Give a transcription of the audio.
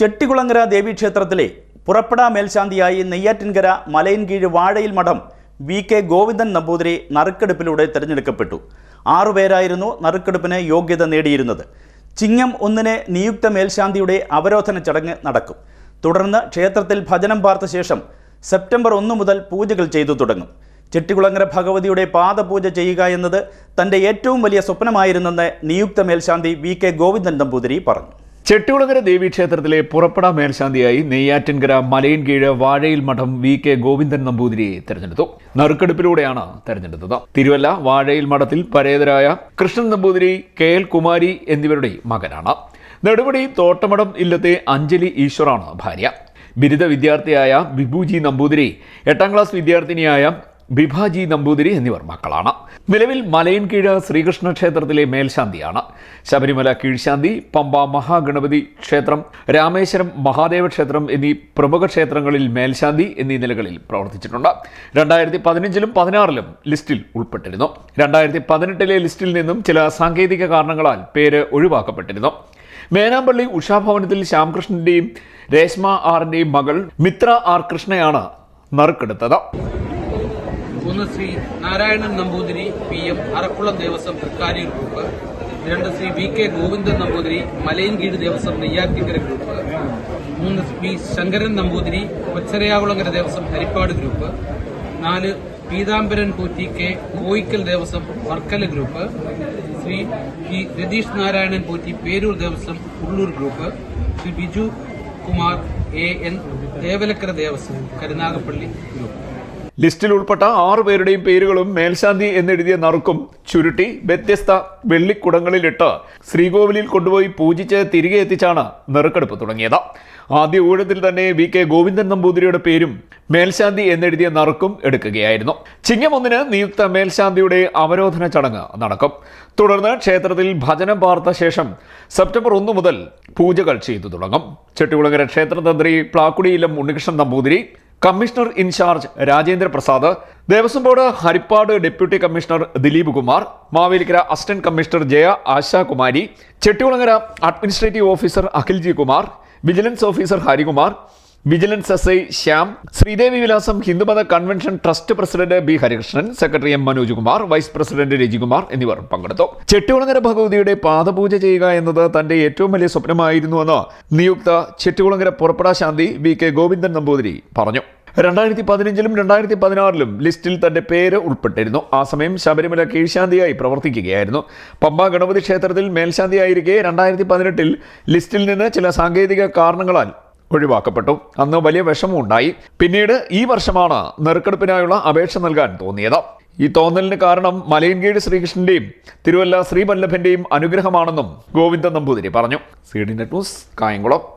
ചെട്ടികുളങ്ങര ദേവീക്ഷേത്രത്തിലെ പുറപ്പെട മേൽശാന്തിയായി നെയ്യാറ്റിൻകര മലയൻകീഴ് വാഴയിൽ മഠം V K Govindan Namboothiri നറുക്കെടുപ്പിലൂടെ തിരഞ്ഞെടുക്കപ്പെട്ടു. ആറുപേരായിരുന്നു നറുക്കെടുപ്പിന് യോഗ്യത നേടിയിരുന്നത്. ചിങ്ങം ഒന്നിന് നിയുക്ത മേൽശാന്തിയുടെ അവരോധന ചടങ്ങ് നടക്കും. തുടർന്ന് ക്ഷേത്രത്തിൽ ഭജനം പാർത്ത ശേഷം സെപ്റ്റംബർ ഒന്ന് മുതൽ പൂജകൾ ചെയ്തു തുടങ്ങും. ചെട്ടികുളങ്ങര ഭഗവതിയുടെ പാദപൂജ ചെയ്യുക എന്നത് തന്റെ ഏറ്റവും വലിയ സ്വപ്നമായിരുന്നെന്ന് നിയുക്ത മേൽശാന്തി വി കെ ഗോവിന്ദൻ നമ്പൂതിരി പറഞ്ഞു. ചെട്ടികുളങ്ങര ദേവീക്ഷേത്രത്തിലെ പുറപ്പെട മേൽശാന്തിയായി നെയ്യാറ്റിൻകര മലയൻകീഴ് വാഴയിൽ മഠം വി കെ ഗോവിന്ദൻ നമ്പൂതിരിയെ തെരഞ്ഞെടുത്തു. നറുക്കെടുപ്പിലൂടെയാണ് തെരഞ്ഞെടുത്തത്. തിരുവല്ല വാഴയിൽ മഠത്തിൽ പരേതരായ കൃഷ്ണൻ നമ്പൂതിരി കെ എൽ കുമാരി എന്നിവരുടെ മകനാണ്. നെടുപടി തോട്ടമഠം ഇല്ലത്തെ അഞ്ജലി ഈശ്വറാണ് ഭാര്യ. ബിരുദ വിദ്യാർത്ഥിയായ വിഭുജി നമ്പൂതിരി എട്ടാം ക്ലാസ് വിദ്യാർത്ഥിനിയായ ബിഭാജി നമ്പൂതിരി എന്നിവർ മക്കളാണ്. നിലവിൽ മലയൻകീഴ് ശ്രീകൃഷ്ണ ക്ഷേത്രത്തിലെ മേൽശാന്തിയാണ്. ശബരിമല കീഴ്ശാന്തി പമ്പ മഹാഗണപതി ക്ഷേത്രം രാമേശ്വരം മഹാദേവ ക്ഷേത്രം എന്നീ പ്രമുഖ ക്ഷേത്രങ്ങളിൽ മേൽശാന്തി എന്നീ നിലകളിൽ പ്രവർത്തിച്ചിട്ടുണ്ട്. രണ്ടായിരത്തി പതിനഞ്ചിലും പതിനാറിലും ലിസ്റ്റിൽ ഉൾപ്പെട്ടിരുന്നു. രണ്ടായിരത്തി പതിനെട്ടിലെ ലിസ്റ്റിൽ നിന്നും ചില സാങ്കേതിക കാരണങ്ങളാൽ പേര് ഒഴിവാക്കപ്പെട്ടിരുന്നു. മേനാമ്പള്ളി ഉഷാഭവനത്തിൽ ശ്യാംകൃഷ്ണന്റെയും രേഷ്മ ആറിന്റെയും മകൾ മിത്ര ആർ കൃഷ്ണയാണ് നറുക്കെടുത്തത്. ഒന്ന് Sree Narayanan Namboothiri P M Arakkulam Devaswom Thrikkari group. രണ്ട് Sree V K Govindan Namboothiri Malayankeedu Devaswom Neyyattinkara group. മൂന്ന് പി ശങ്കരൻ നമ്പൂതിരി കൊച്ചരയാകുളങ്ങര ദേവസ്വം ഹരിപ്പാട് ഗ്രൂപ്പ്. നാല് Peethambaran Potti K Koickal Devaswom Varkala group. Sree P Ratheesh Narayanan Potti Peroor Devaswom Ulloor group. Sree Biju Kumar A N Devalakkara Devaswom Karunagappally group. ലിസ്റ്റിൽ ഉൾപ്പെട്ട ആറു പേരുടെയും പേരുകളും മേൽശാന്തി എന്നെഴുതിയ നറുക്കും ചുരുട്ടി വ്യത്യസ്ത വെള്ളിക്കുടങ്ങളിലിട്ട് ശ്രീകോവിലിൽ കൊണ്ടുപോയി പൂജിച്ച് തിരികെ എത്തിച്ചാണ് നെറുക്കെടുപ്പ് തുടങ്ങിയത്. ആദ്യ ഊഴത്തിൽ തന്നെ വി കെ ഗോവിന്ദൻ നമ്പൂതിരിയുടെ പേരും മേൽശാന്തി എന്നെഴുതിയ നറുക്കും എടുക്കുകയായിരുന്നു. ചിങ്ങമൊന്നിന് നിയുക്ത മേൽശാന്തിയുടെ അവരോധന ചടങ്ങ് നടക്കും. തുടർന്ന് ക്ഷേത്രത്തിൽ ഭജനം പാർത്ത ശേഷം സെപ്റ്റംബർ ഒന്ന് മുതൽ പൂജകൾ ചെയ്തു തുടങ്ങും. Chettikulangara ക്ഷേത്രതന്ത്രി Plakudiillam Unnikrishnan Namboothiri commissioner in charge Rajendra Prasad Devaswom board Haripad deputy commissioner Dileep Kumar Mavelikkara assistant commissioner Jaya Ashakumari Chettikulangara administrative officer Akhilji Kumar vigilance officer Harikumar vigilance S I Shyam Sreedevi വിലാസം ഹിന്ദുമത convention trust president B Harikrishnan secretary M Manoj Kumar vice president Rajikumar എന്നിവർ പങ്കെടുത്തു. ചെട്ടികുളങ്ങര ഭഗവതിയുടെ പാദപൂജ ചെയ്യുക എന്നത് തന്റെ ഏറ്റവും വലിയ സ്വപ്നമായിരുന്നുവെന്ന് നിയുക്ത ചെട്ടികുളങ്ങര പുറപ്പെടാ ശാന്തി വി കെ ഗോവിന്ദൻ നമ്പൂതിരി പറഞ്ഞു. രണ്ടായിരത്തി പതിനഞ്ചിലും രണ്ടായിരത്തി പതിനാറിലും ലിസ്റ്റിൽ തന്റെ പേര് ഉൾപ്പെട്ടിരുന്നു. ആ സമയം ശബരിമല കീഴ്ശാന്തിയായി പ്രവർത്തിക്കുകയായിരുന്നു. പമ്പ ഗണപതി ക്ഷേത്രത്തിൽ മേൽശാന്തിയായിരിക്കെ രണ്ടായിരത്തി പതിനെട്ടിൽ ലിസ്റ്റിൽ നിന്ന് ചില സാങ്കേതിക കാരണങ്ങളാൽ ഒഴിവാക്കപ്പെട്ടു. അന്ന് വലിയ വിഷമം ഉണ്ടായി പിന്നീട് ഈ വർഷമാണ് നെറുക്കെടുപ്പിനായുള്ള അപേക്ഷ നൽകാൻ തോന്നിയത്. ഈ തോന്നലിന് കാരണം മലയൻകീഴ് ശ്രീകൃഷ്ണന്റെയും തിരുവല്ല ശ്രീവല്ലഭന്റെയും അനുഗ്രഹമാണെന്നും ഗോവിന്ദൻ നമ്പൂതിരി പറഞ്ഞു. C D net news Kayamkulam.